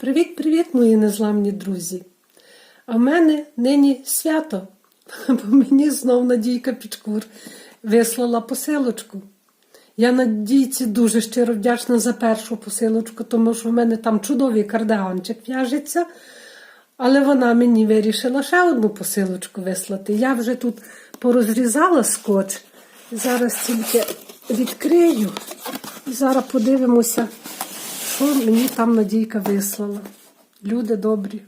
Привіт-привіт, мої незламні друзі! А в мене нині свято, бо мені знов Надійка Пічкур вислала посилочку. Я Надійці дуже щиро вдячна за першу посилочку, тому що в мене там чудовий кардиганчик в'яжеться. Але вона мені вирішила ще одну посилочку вислати. Я вже тут порозрізала скотч. Зараз тільки відкрию і зараз подивимося, що мені там Надійка вислала. Люди добрі.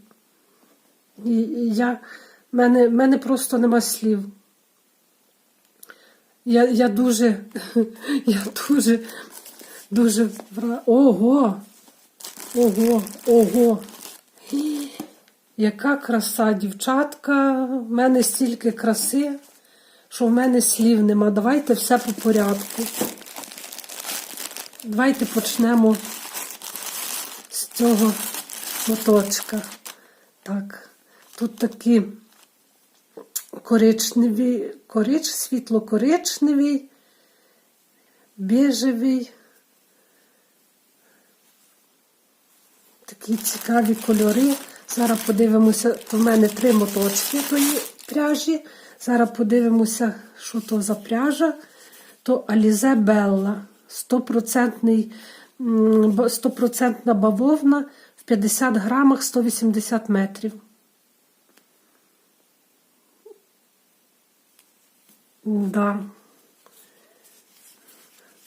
І, і я, мене, мене просто нема слів. Я, я дуже, я дуже, дуже Ого! Ого, ого! Яка краса, дівчатка, в мене стільки краси, що в мене слів нема. Давайте все по порядку. Давайте почнемо цього моточка. Так, тут такі коричневі, корич, світло-коричневий, біжевий. Такі цікаві кольори. Зараз подивимося, в мене три моточки тої пряжі. Зараз подивимося, що то за пряжа. То Alize Bella. 100%, 100% бавовна в 50 грамах 180 метрів. Да.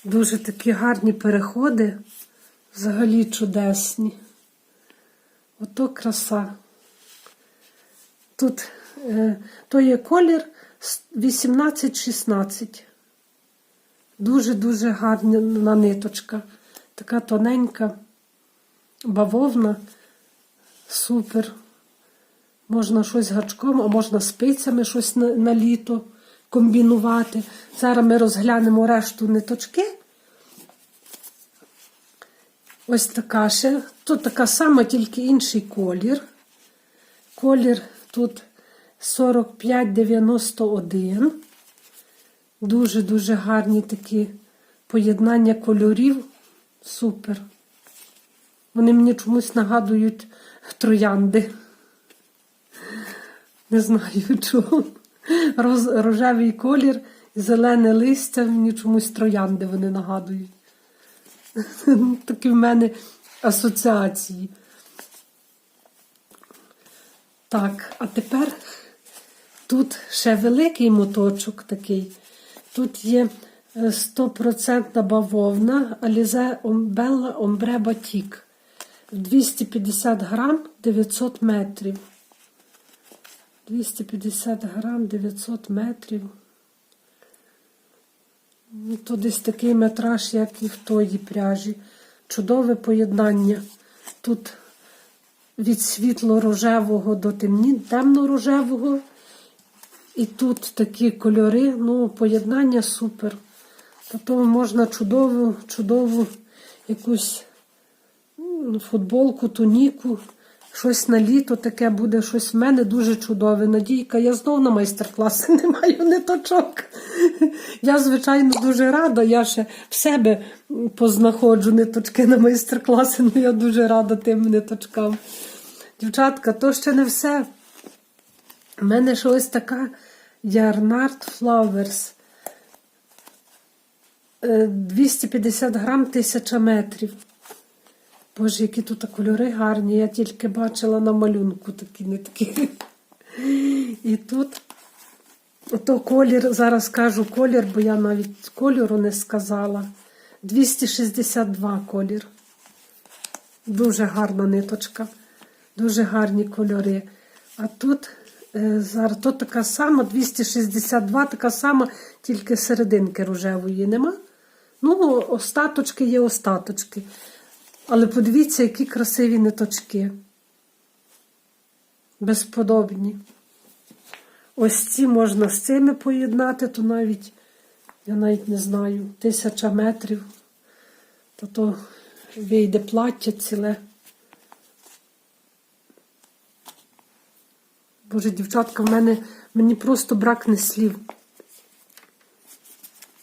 Дуже такі гарні переходи, взагалі чудесні. Ото краса. Тут е, то є колір 18-16. Дуже-дуже гарна ниточка. Така тоненька, бавовна. Супер. Можна щось гачком, а можна спицями щось на, на літо комбінувати. Зараз ми розглянемо решту ниточки. Ось така ще. Тут така сама, тільки інший колір. Колір тут 4591. Дуже-дуже гарні такі поєднання кольорів. Супер. Вони мені чомусь нагадують троянди. Не знаю чого. Роз, рожевий колір, зелене листя, мені чомусь троянди вони нагадують. Такі в мене асоціації. Так, а тепер тут ще великий моточок такий. Тут є 100% бавовна Alize Bella Ombre Batik. 250 грам 900 метрів. 250 грам 900 метрів. Ну, То десь такий метраж, як і в тої пряжі. Чудове поєднання. Тут від світло-рожевого до темно-рожевого. І тут такі кольори, ну, поєднання супер. Тобто можна чудову, чудову якусь футболку, туніку, щось на літо таке буде, щось в мене дуже чудове. Надійка, я знов на майстер-класи не маю ниточок. Я, звичайно, дуже рада. Я ще в себе познаходжу ниточки на майстер-класи, але я дуже рада тим ниточкам. Дівчатка, то ще не все. У мене ще ось така Yarnard Flowers. Е, 250 грам 1000 метрів. Боже, які тут кольори гарні. Я тільки бачила на малюнку такі нитки. І тут ото колір, зараз кажу колір, бо я навіть кольору не сказала. 262 колір. Дуже гарна ниточка, дуже гарні кольори. А тут е, зараз тут така сама, 262, така сама, тільки серединки рожевої нема. Ну, остаточки є остаточки. Але подивіться, які красиві ниточки. Безподобні. Ось ці можна з цими поєднати, то навіть, я навіть не знаю, тисяча метрів. То то вийде плаття ціле. Боже, дівчатка, в мене мені просто бракне слів.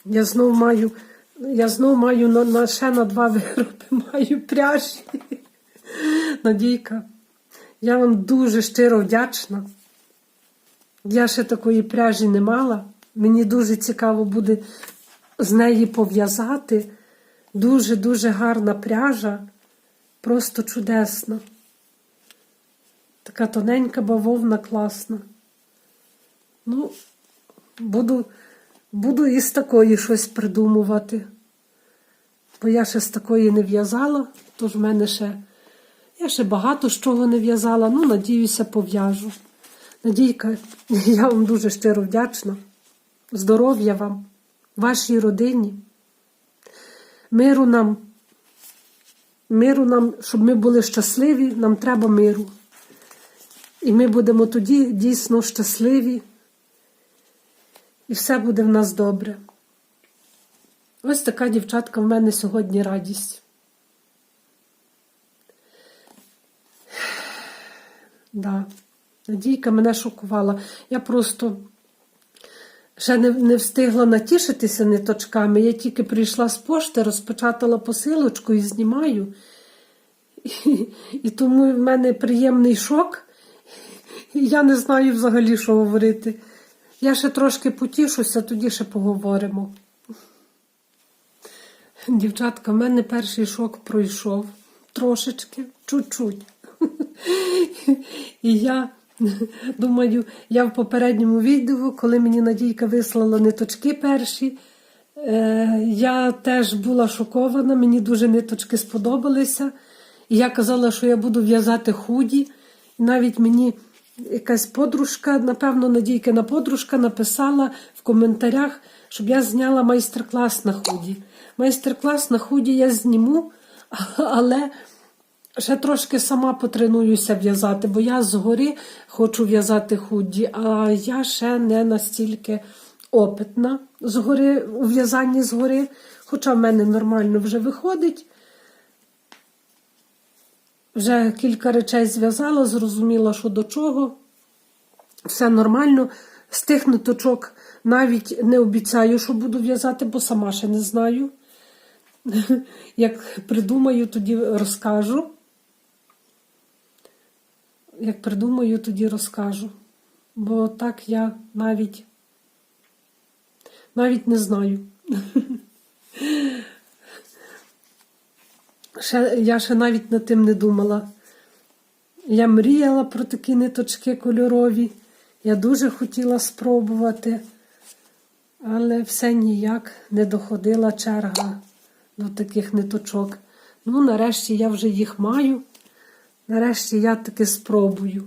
Я знов маю, я знов маю на, на ще на два вироби маю пряжі. Надійка, я вам дуже щиро вдячна. Я ще такої пряжі не мала. Мені дуже цікаво буде з неї пов'язати. Дуже-дуже гарна пряжа, просто чудесна. Така тоненька бавовна, класна. Ну, буду, буду із такої щось придумувати. Бо я ще з такої не в'язала, тож в мене ще. Я ще багато з чого не в'язала, ну, надіюся, пов'яжу. Надійка, я вам дуже щиро вдячна. Здоров'я вам, вашій родині. Миру нам, миру нам, щоб ми були щасливі, нам треба миру. І ми будемо тоді дійсно щасливі. І все буде в нас добре. Ось така дівчатка в мене сьогодні радість. Да. Надійка мене шокувала. Я просто ще не, не встигла натішитися ниточками. Я тільки прийшла з пошти, розпечатала посилочку і знімаю. І, і тому в мене приємний шок. І я не знаю взагалі, що говорити. Я ще трошки потішуся, тоді ще поговоримо. Дівчатка, в мене перший шок пройшов трошечки, чуть-чуть. І я думаю, я в попередньому відео, коли мені Надійка вислала ниточки перші, е, я теж була шокована, мені дуже ниточки сподобалися. І я казала, що я буду в'язати худі. І навіть мені якась подружка, напевно, Надійкина подружка написала в коментарях, щоб я зняла майстер-клас на худі. Майстер-клас на худі я зніму, але ще трошки сама потренуюся в'язати, бо я згори хочу в'язати худі, а я ще не настільки опитна згори, у в'язанні згори, хоча в мене нормально вже виходить. Вже кілька речей зв'язала, зрозуміла, що до чого. Все нормально. З тих ниточок навіть не обіцяю, що буду в'язати, бо сама ще не знаю. Як придумаю, тоді розкажу. Як придумаю, тоді розкажу. Бо так я навіть навіть не знаю. Ще, я ще навіть над тим не думала. Я мріяла про такі ниточки кольорові. Я дуже хотіла спробувати, але все ніяк не доходила черга до таких ниточок. Ну, нарешті я вже їх маю. Нарешті я таки спробую.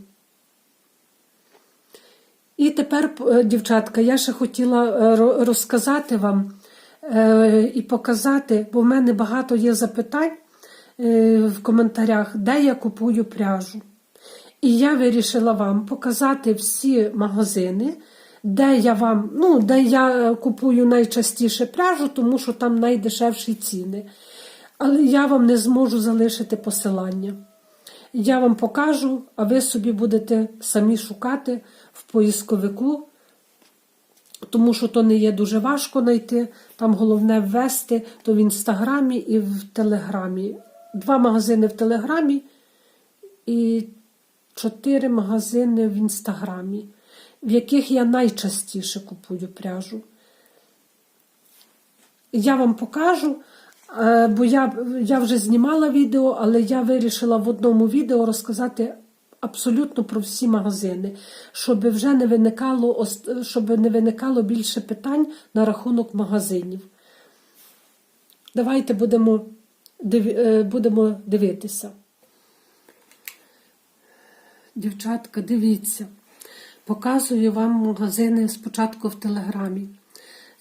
І тепер, е, дівчатка, я ще хотіла е, розказати вам е, і показати, бо в мене багато є запитань в коментарях, де я купую пряжу. І я вирішила вам показати всі магазини, де я вам, ну, де я купую найчастіше пряжу, тому що там найдешевші ціни. Але я вам не зможу залишити посилання. Я вам покажу, а ви собі будете самі шукати в поисковику, тому що то не є дуже важко знайти. Там головне ввести то в інстаграмі і в телеграмі. Два магазини в телеграмі і чотири магазини в інстаграмі, в яких я найчастіше купую пряжу. Я вам покажу. Е, бо я я вже знімала відео, але я вирішила в одному відео розказати абсолютно про всі магазини, щоб вже не виникало щоб не виникало більше питань на рахунок магазинів. Давайте будемо, будемо дивитися. Дівчатка, дивіться, показую вам магазини спочатку в Телеграмі.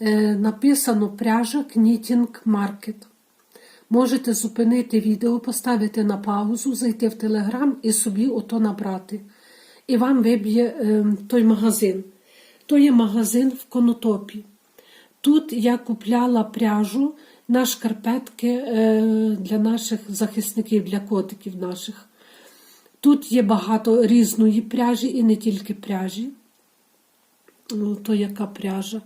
Е, написано пряжа Knitting Market. Можете зупинити відео, поставити на паузу, зайти в Телеграм і собі ото набрати. І вам виб'є е, той магазин. То є магазин в конотопі. Тут я купляла пряжу на шкарпетки е, для наших захисників, для котиків наших. Тут є багато різної пряжі і не тільки пряжі. Ну, То яка пряжа?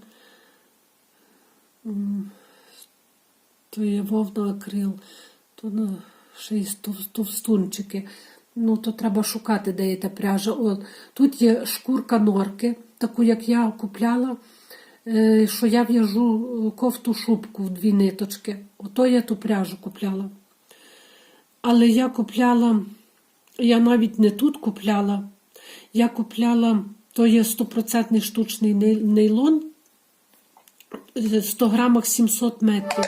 то є вовна акрил, то ну, ще й товстунчики. Ну, то треба шукати, де є та пряжа. О, тут є шкурка норки, таку, як я купляла, що я в'яжу е, кофту шубку в дві ниточки. Ото я ту пряжу купляла. Але я купляла, я навіть не тут купляла, я купляла, то є стопроцентний штучний нейлон, е, 100 грамах 700 метрів.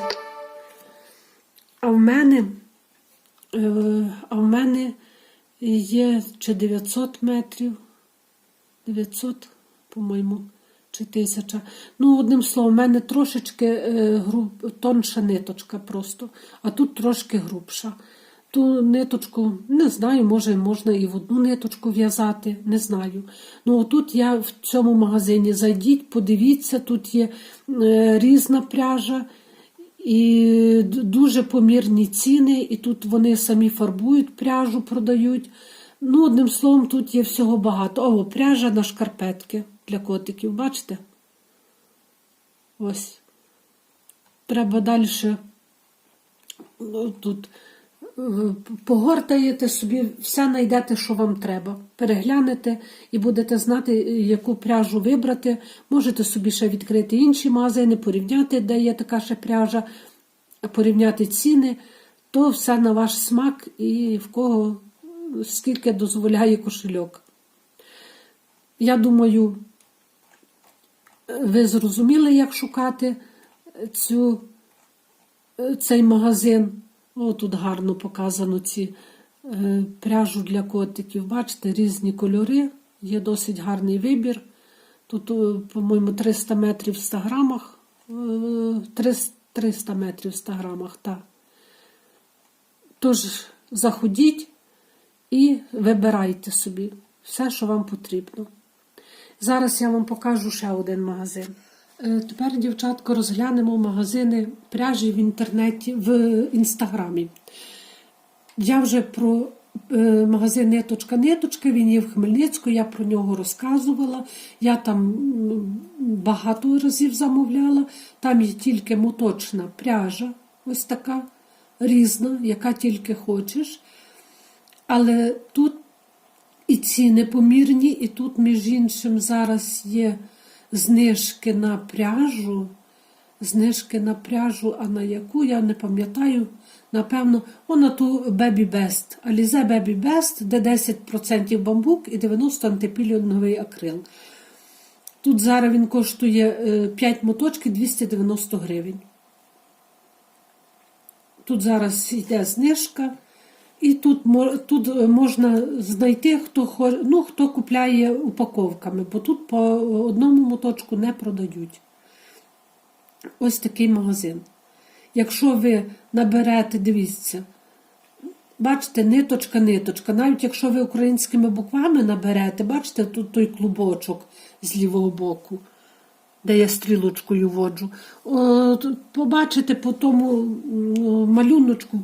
А в мене, е, а в мене є чи 900 метрів, 900, по-моєму, чи 1000. Ну, одним словом, в мене трошечки е, груб, тонша ниточка просто, а тут трошки грубша. Ту ниточку, не знаю, може можна і в одну ниточку в'язати, не знаю. Ну, тут я в цьому магазині зайдіть, подивіться, тут є е, різна пряжа. І дуже помірні ціни, і тут вони самі фарбують пряжу, продають. Ну, одним словом, тут є всього багато. О, пряжа на шкарпетки для котиків, бачите? Ось. Треба далі ну, тут е, погортаєте собі, все знайдете, що вам треба. Переглянете і будете знати, яку пряжу вибрати. Можете собі ще відкрити інші магазини, порівняти, де є така ще пряжа, порівняти ціни. То все на ваш смак і в кого скільки дозволяє кошельок. Я думаю, ви зрозуміли, як шукати цю цей магазин. О, тут гарно показано ці е, пряжу для котиків. Бачите, різні кольори, є досить гарний вибір. Тут, е, по-моєму, 300 метрів в 100 грамах. Е, 300 300 метрів в 100 грамах, так. Тож, заходіть і вибирайте собі все, що вам потрібно. Зараз я вам покажу ще один магазин. Е, Тепер, дівчатко, розглянемо магазини пряжі в інтернеті в інстаграмі. Я вже про е, магазин Ниточка Ниточка, він є в Хмельницьку, я про нього розказувала. Я там багато разів замовляла. Там є тільки моточна пряжа, ось така різна, яка тільки хочеш. Але тут і ціни помірні, і тут, між іншим, зараз є знижки на пряжу. Знижки на пряжу, а на яку, я не пам'ятаю. Напевно, о, на ту Baby Best. Alize Baby Best, де 10% бамбук і 90 антипілінговий акрил. Тут зараз він коштує е, 5 моточків 290 гривень. Тут зараз йде знижка. І тут, тут е, можна знайти, хто, ну, хто купляє упаковками, бо тут по одному моточку не продають. Ось такий магазин. Якщо ви наберете, дивіться, бачите, ниточка, ниточка. Навіть якщо ви українськими буквами наберете, бачите, тут той клубочок з лівого боку, де я стрілочкою воджу. Побачите по тому малюночку,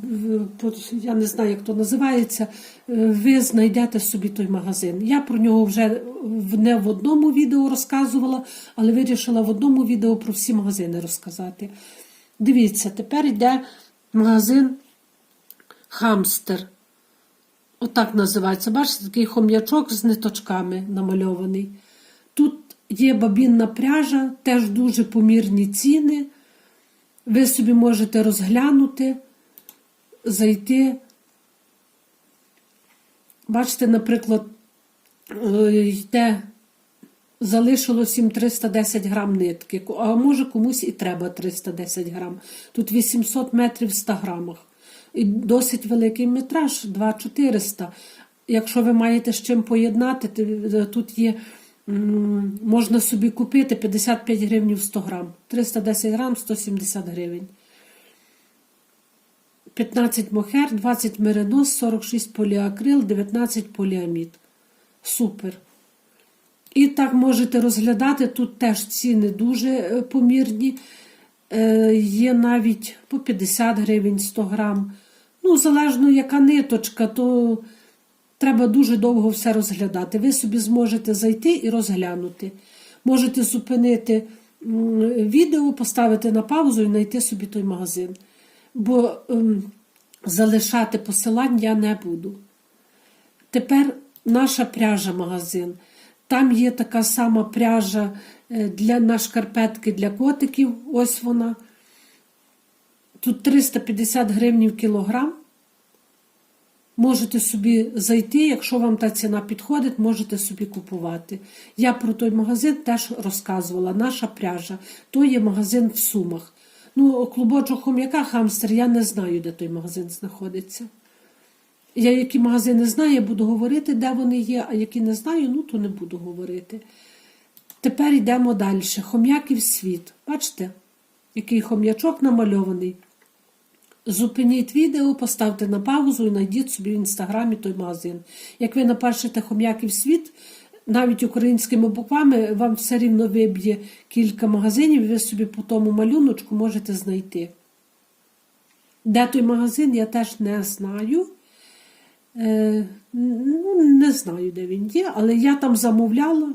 я не знаю, як то називається, е, ви знайдете собі той магазин. Я про нього вже не в одному відео розказувала, але вирішила в одному відео про всі магазини розказати. Дивіться, тепер йде магазин Хамстер. Отак називається. Бачите, такий хом'ячок з ниточками намальований. Є бабінна пряжа, теж дуже помірні ціни. Ви собі можете розглянути, зайти. Бачите, наприклад, е, йде, залишилось їм 310 грам нитки, а може комусь і треба 310 грам. Тут 800 метрів в 100 грамах. І досить великий метраж 2400. Якщо ви маєте з чим поєднати, тут є, можна собі купити 55 гривень 100 грам. 310 грам 170 гривень. 15 мохер, 20 меринос, 46 поліакрил, 19 поліамід. Супер. І так можете розглядати, тут теж ціни дуже е, помірні. Е, Є навіть по 50 гривень 100 грам. Ну, залежно яка ниточка, то треба дуже довго все розглядати. Ви собі зможете зайти і розглянути. Можете зупинити відео, поставити на паузу і знайти собі той магазин. Бо ем, залишати посилань я не буду. Тепер наша пряжа магазин. Там є така сама пряжа е, для, на шкарпетки для котиків. Ось вона. Тут 350 гривнів кілограм. Можете собі зайти, якщо вам та ціна підходить, можете собі купувати. Я про той магазин теж розказувала. Наша пряжа. То є магазин в Сумах. Ну, клубочок хом'яка, хамстер, я не знаю, де той магазин знаходиться. Я які магазини знаю, буду говорити, де вони є, а які не знаю, ну то не буду говорити. Тепер йдемо далі. Хом'яків світ. Бачите, який хом'ячок намальований. Зупиніть відео, поставте на паузу і знайдіть собі в інстаграмі той магазин. Як ви напишете хом'яків світ, навіть українськими буквами вам все рівно виб'є кілька магазинів, і ви собі по тому малюночку можете знайти. Де той магазин, я теж не знаю. Е, ну, не знаю, де він є, але я там замовляла.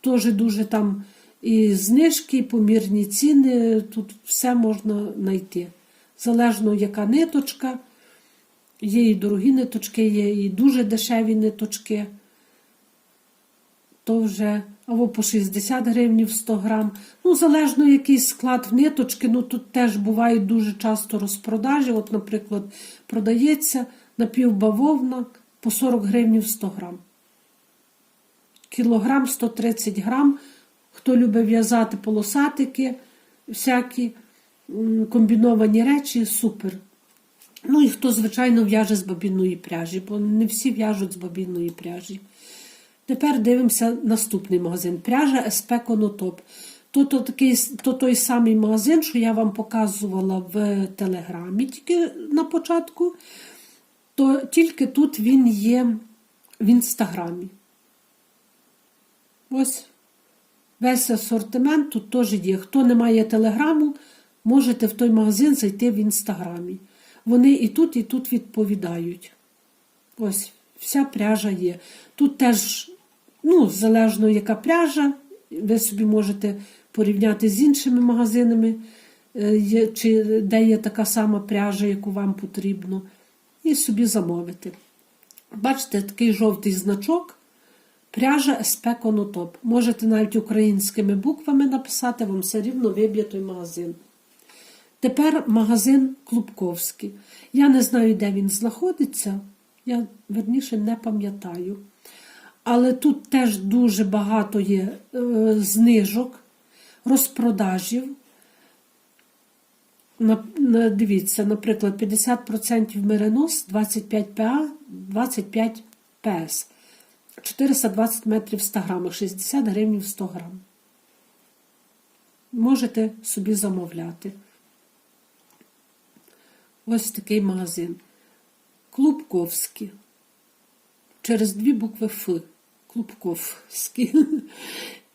Теж дуже там і знижки, і помірні ціни. Тут все можна знайти. Залежно, яка ниточка. Є і дорогі ниточки, є і дуже дешеві ниточки. То вже або по 60 гривень 100 грам. Ну, залежно який склад в ниточки, ну тут теж бувають дуже часто розпродажі. От, наприклад, продається напівбавовна по 40 гривень 100 грам. Кілограм 130 грам. Хто любить в'язати полосатики, всякі комбіновані речі, супер. Ну і хто, звичайно, в'яже з бабінної пряжі, бо не всі в'яжуть з бабінної пряжі. Тепер дивимося наступний магазин. Пряжа СП Конотоп. То, то, такий, то той самий магазин, що я вам показувала в Телеграмі тільки на початку, то тільки тут він є в інстаграмі. Ось весь асортимент тут теж є. Хто не має телеграму, можете в той магазин зайти в інстаграмі. Вони і тут, і тут відповідають. Ось, вся пряжа є. Тут теж, ну, залежно яка пряжа, ви собі можете порівняти з іншими магазинами, е, чи де є така сама пряжа, яку вам потрібно, і собі замовити. Бачите, такий жовтий значок. Пряжа СП Конотоп. Можете навіть українськими буквами написати, вам все рівно виб'є той магазин. Тепер магазин Клубковський. Я не знаю, де він знаходиться. Я верніше не пам'ятаю. Але тут теж дуже багато є е, знижок, розпродажів. Дивіться, наприклад, 50% меринос, 25 ПА, 25 ПС. 420 метрів в 100 грамах, 60 гривень в 100 грам. Можете собі замовляти. Ось такий магазин. Клубковський. Через дві букви Ф. Клубковський.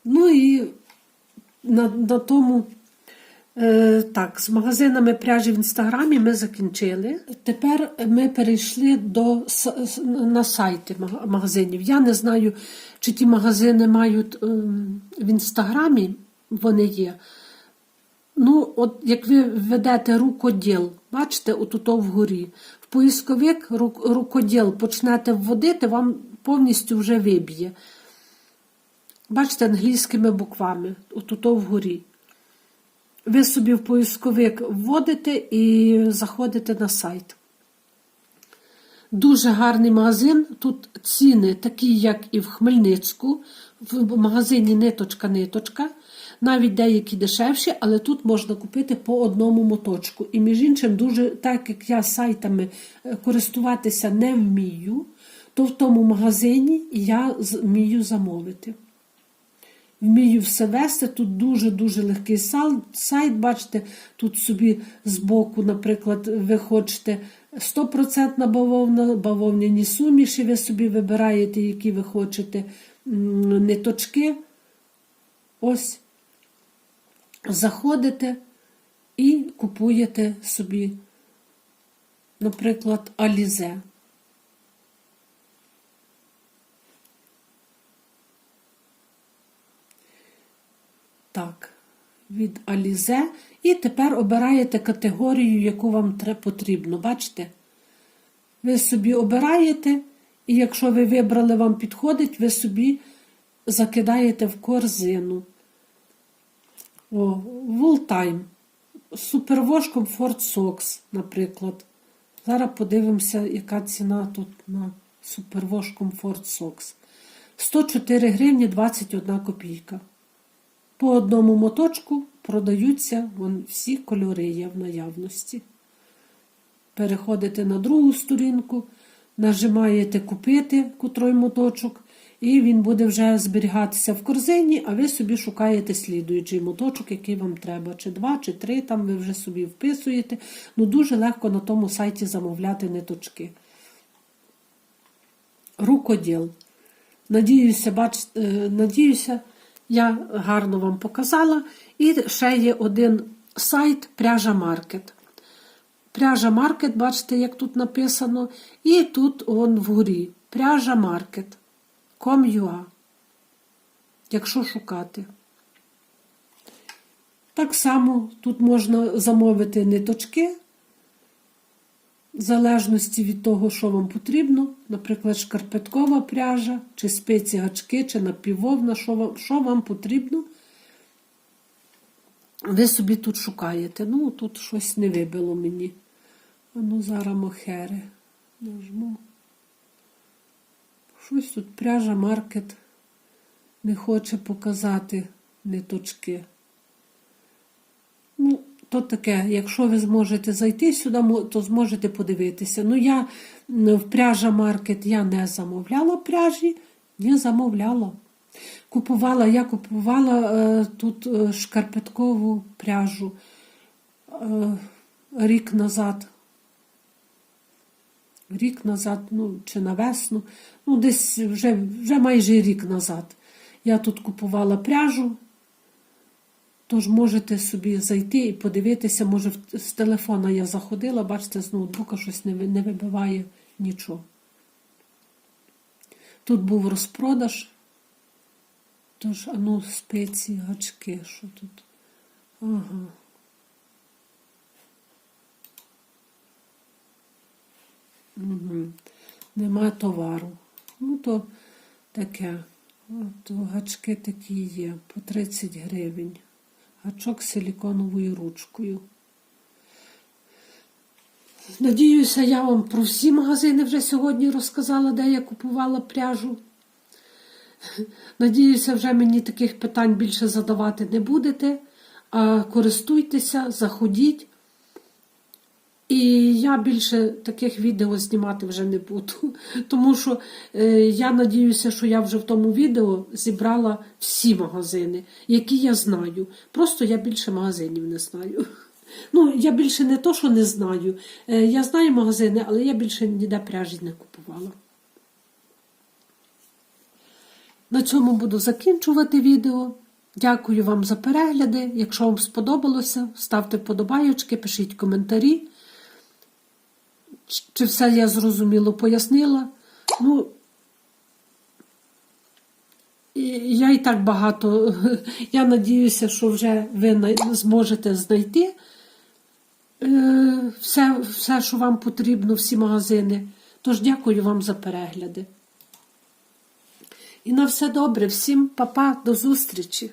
Ну і на, на тому. Е, так, з магазинами пряжі в інстаграмі ми закінчили. Тепер ми перейшли до на сайти магазинів. Я не знаю, чи ті магазини мають ем, в інстаграмі, вони є. От як ви введете рукоділ, бачите, отут вгорі, в поисковик рук- рукоділ почнете вводити, вам повністю вже виб'є. Бачите, англійськими буквами, отут вгорі. Ви собі в поисковик вводите і заходите на сайт. Дуже гарний магазин. Тут ціни такі, як і в Хмельницьку, в магазині ниточка-ниточка. Навіть деякі дешевші, але тут можна купити по одному моточку. І між іншим, дуже, так як я сайтами е, користуватися не вмію, то в тому магазині я вмію замовити. Вмію все вести. Тут дуже-дуже легкий сайт. Бачите, тут собі збоку, наприклад, ви хочете 100% бавовна, бавовняні суміші, ви собі вибираєте, які ви хочете ниточки. Ось заходите і купуєте собі, наприклад, алізе. Так, від Алізе. І тепер обираєте категорію, яку вам потрібно. Бачите? Ви собі обираєте, і якщо ви вибрали, вам підходить, ви собі закидаєте в корзину. Вултайм. Супервош Комфорт Сокс, наприклад. Зараз подивимося, яка ціна тут на Супервош Комфорт Сокс. 104 гривні 21 копійка. По одному моточку продаються вон, всі кольори є в наявності. Переходите на другу сторінку, нажимаєте купити котрий моточок, і він буде вже зберігатися в корзині, а ви собі шукаєте слідуючий моточок, який вам треба. Чи два, чи три, там ви вже собі вписуєте. Ну, дуже легко на тому сайті замовляти ниточки. Рукоділ. Надіюся, бач, е, надіюся, я гарно вам показала. І ще є один сайт Пряжа Маркет. Пряжа Маркет, бачите, як тут написано. І тут он вгорі. Пряжа Маркет. Com.ua. Якщо шукати. Так само тут можна замовити ниточки, в залежності від того, що вам потрібно. Наприклад, шкарпеткова пряжа, чи спиці гачки, чи напівовна, що вам, що вам потрібно. Ви собі тут шукаєте. Ну, тут щось не вибило мені. А ну, зараз мохери. Нажму. Щось тут пряжа маркет не хоче показати ниточки. Ну, то таке, якщо ви зможете зайти сюди, то зможете подивитися. Ну, я в пряжа маркет я не замовляла пряжі, не замовляла. Купувала, я купувала е, тут е, шкарпеткову пряжу е, рік назад. Рік назад, ну, чи на весну, ну, десь вже, вже майже рік назад. Я тут купувала пряжу, Тож можете собі зайти і подивитися, може з телефона я заходила, бачите, з ноутбука щось не, не вибиває нічого. Тут був розпродаж. Тож, а ну, спеції, гачки, що тут? Ага. Угу. Нема товару. Ну, то таке. От гачки такі є по 30 гривень. Гачок з силіконовою ручкою. Надіюся, я вам про всі магазини вже сьогодні розказала, де я купувала пряжу. Надіюся, вже мені таких питань більше задавати не будете. А користуйтеся, заходіть. І я більше таких відео знімати вже не буду. Тому що е, я надіюся, що я вже в тому відео зібрала всі магазини, які я знаю. Просто я більше магазинів не знаю. Ну, я більше не то, що не знаю. Е, я знаю магазини, але я більше ніде пряжі не купувала. На цьому буду закінчувати відео. Дякую вам за перегляди. Якщо вам сподобалося, ставте вподобайочки, пишіть коментарі. Чи- все я зрозуміло пояснила? Ну, я і так багато. Я надіюся, що вже ви зможете знайти е, все, все, що вам потрібно, всі магазини. Тож дякую вам за перегляди. І на все добре. Всім па-па, до зустрічі!